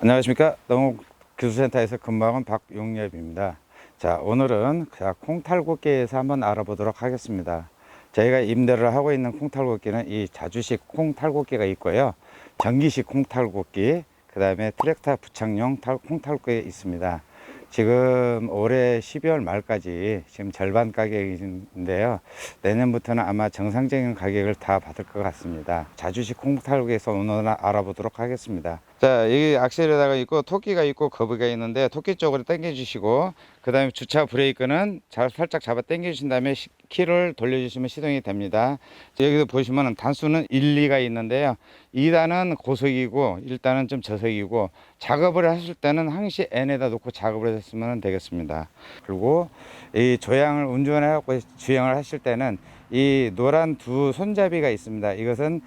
안녕하십니까 농업 기술센터에서 근무하는 박용엽입니다. 자 오늘은 자, 콩탈곡기에서 한번 알아보도록 하겠습니다. 저희가 임대를 하고 있는 콩탈곡기는 이 자주식 콩탈곡기가 있고요. 전기식 콩탈곡기, 그 다음에 트랙터 부착용 탈- 콩탈곡기 있습니다. 지금 올해 12월 말까지 지금 절반 가격인데요. 내년부터는 아마 정상적인 가격을 다 받을 것 같습니다. 자주식 콩탈국에서 오늘 알아보도록 하겠습니다. 자, 여기 악셀에다가 있고 토끼가 있고 거북이가 있는데 토끼 쪽으로 당겨 주시고 그다음에 주차 브레이크는 잘 살짝 잡아 당겨 주신 다음에 시- 키를 돌려 주시면 시동이 됩니다. 여기서 보시면은 단수는 1, 2가 있는데요. 2단은 고속이고 1단은 좀 저속이고 작업을 하실 때는 항시 N에다 놓고 작업을 했으면 되겠습니다. 그리고 이 조향을 운전을 하고 주행을 하실 때는 이 노란 두 손잡이가 있습니다. 이것은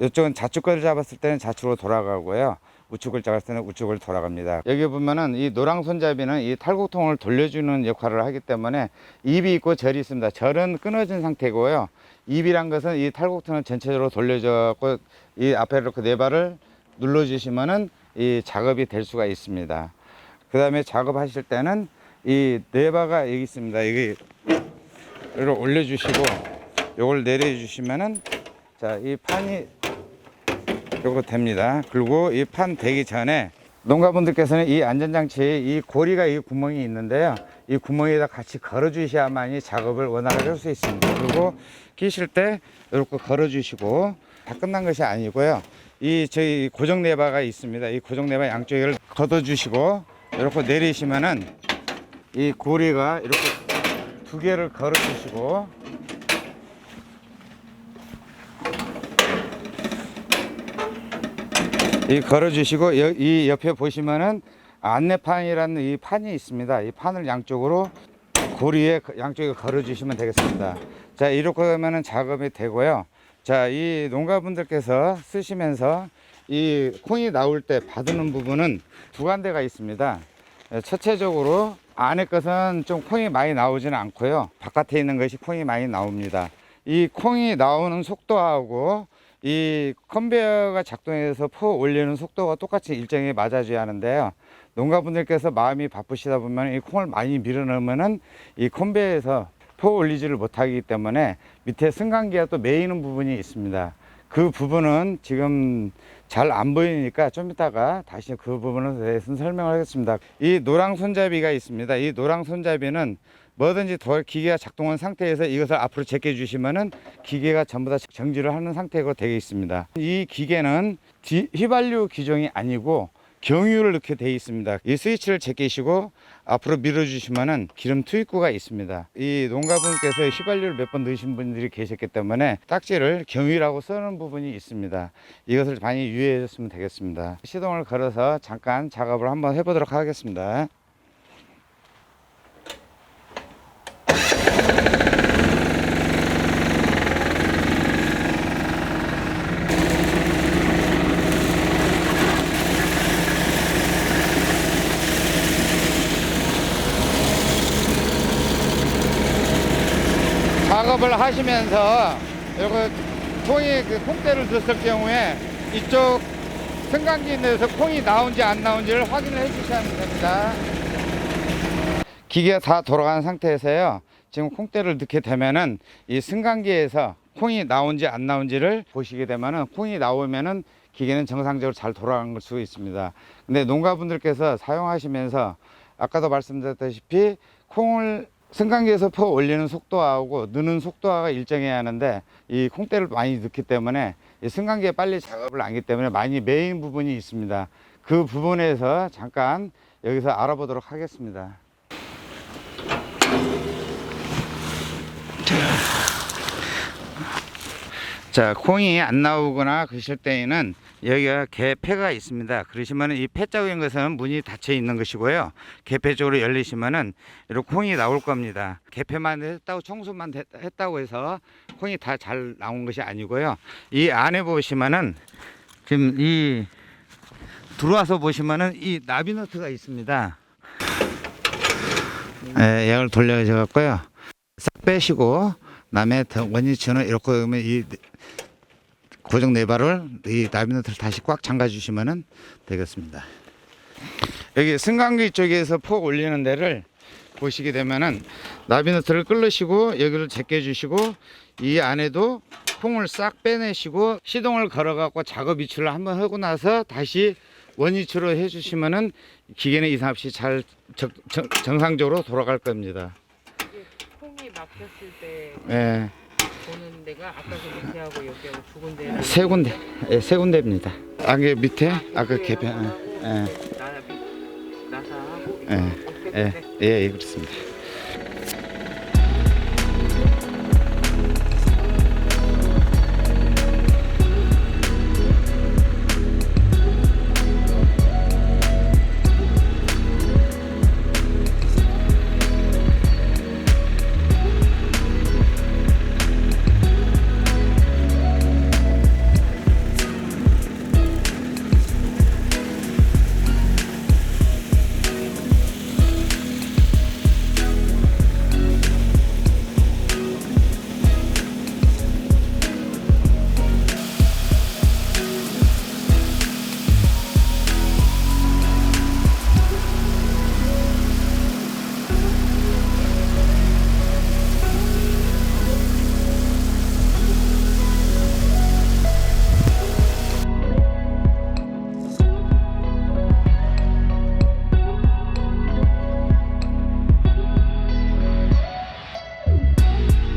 이쪽은 좌측을 잡았을 때는 좌측으로 돌아가고요. 우측을 잡았을 때는 우측으로 돌아갑니다. 여기 보면은 이 노랑 손잡이는 이 탈곡통을 돌려주는 역할을 하기 때문에 입이 있고 절이 있습니다. 절은 끊어진 상태고요. 입이란 것은 이 탈곡통을 전체적으로 돌려줘갖고 이 앞에 이렇게 네 발을 눌러주시면은 이 작업이 될 수가 있습니다. 그 다음에 작업하실 때는 이 네바가 여기 있습니다. 여기 이걸 올려주시고 요걸 내려주시면은 자 이 판이 요거 됩니다. 그리고 이 판 되기 전에 농가분들께서는 이 안전장치에 이 고리가 이 구멍이 있는데요. 이 구멍에다 같이 걸어 주셔야만이 작업을 원활하게 할 수 있습니다. 그리고 끼실 때 이렇게 걸어 주시고 다 끝난 것이 아니고요. 이 저희 고정 레바가 있습니다. 이 고정 레바 양쪽을 걷어 주시고 이렇게 내리시면은 이 고리가 이렇게 두 개를 걸어 주시고 이 걸어 주시고 여- 이 옆에 보시면은 안내판이라는 이 판이 있습니다. 이 판을 양쪽으로 고리에 거- 양쪽에 걸어 주시면 되겠습니다. 자, 이렇게 하면은 작업이 되고요. 자, 이 농가분들께서 쓰시면서 이 콩이 나올 때 받는 부분은 두 간대가 있습니다. 예, 첫째적으로 안에 것은 좀 콩이 많이 나오지는 않고요. 바깥에 있는 것이 콩이 많이 나옵니다. 이 콩이 나오는 속도하고 이 컨베어가 작동해서 포 올리는 속도가 똑같이 일정히 맞아줘야 하는데요. 농가분들께서 마음이 바쁘시다 보면 이 콩을 많이 밀어넣으면은 이 컨베어에서 포 올리지를 못하기 때문에 밑에 승강기가 또 메이는 부분이 있습니다. 그 부분은 지금 잘 안 보이니까 좀 이따가 다시 그 부분에 대해서 설명을 하겠습니다. 이 노랑 손잡이가 있습니다. 이 노랑 손잡이는 뭐든지 더 기계가 작동한 상태에서 이것을 앞으로 제껴 주시면은 기계가 전부 다 정지를 하는 상태가 되어 있습니다. 이 기계는 디- 휘발유 기종이 아니고 경유를 넣게 되어 있습니다. 이 스위치를 제끼시고 앞으로 밀어주시면은 기름 투입구가 있습니다. 이 농가분께서 휘발유를 몇 번 넣으신 분들이 계셨기 때문에 딱지를 경유라고 쓰는 부분이 있습니다. 이것을 많이 유의해 줬으면 되겠습니다. 시동을 걸어서 잠깐 작업을 한번 해보도록 하겠습니다. 작업을 하시면서 이거 콩이 그 콩대를 넣었을 경우에 이쪽 승강기 내에서 콩이 나온지 안 나온지를 확인을 해 주셔야 됩니다. 기계가 다 돌아간 상태에서요. 지금 콩대를 넣게 되면은 이 승강기에서 콩이 나온지 안 나온지를 보시게 되면은 콩이 나오면은 기계는 정상적으로 잘 돌아간 걸 수 있습니다. 근데 농가분들께서 사용하시면서 아까도 말씀드렸다시피 콩을 승강기에서 퍼 올리는 속도하고 넣는 속도가 일정해야 하는데 이 콩대를 많이 넣기 때문에 이 승강기에 빨리 작업을 안기 때문에 많이 메인 부분이 있습니다. 그 부분에서 잠깐 여기서 알아보도록 하겠습니다. 자, 콩이 안 나오거나 그러실 때에는 여기가 개폐가 있습니다. 그러시면 이 폐자국인 것은 문이 닫혀 있는 것이고요. 개폐 쪽으로 열리시면은 이렇게 콩이 나올 겁니다. 개폐만 했다고 청소만 했- 했다고 해서 콩이 다 잘 나온 것이 아니고요. 이 안에 보시면은 지금 이 들어와서 보시면은 이 나비너트가 있습니다. 예, 약을 돌려져 갖고요. 싹 빼시고 남의 원위치는 이렇게 하면 이 고정 네발을 이 나비너트를 다시 꽉 잠가 주시면 되겠습니다. 여기 승강기 쪽에서 폭 올리는 데를 보시게 되면은 나비너트를 끌으시고 여기를 제껴 주시고 이 안에도 콩을 싹 빼내시고 시동을 걸어 갖고 작업 위치를 한번 하고 나서 다시 원위치로 해 주시면은 기계는 이상 없이 잘 정, 정, 정상적으로 돌아갈 겁니다. 이게 콩이 막혔을 때 예. 보는 데가 아까 그 밑에하고 여기하고 두 군데는 세 군데, 예, 세 군데입니다. 아게 밑에? 아까 개편, 예, 나 나사하고 예, 예, 예, 예, 그렇습니다.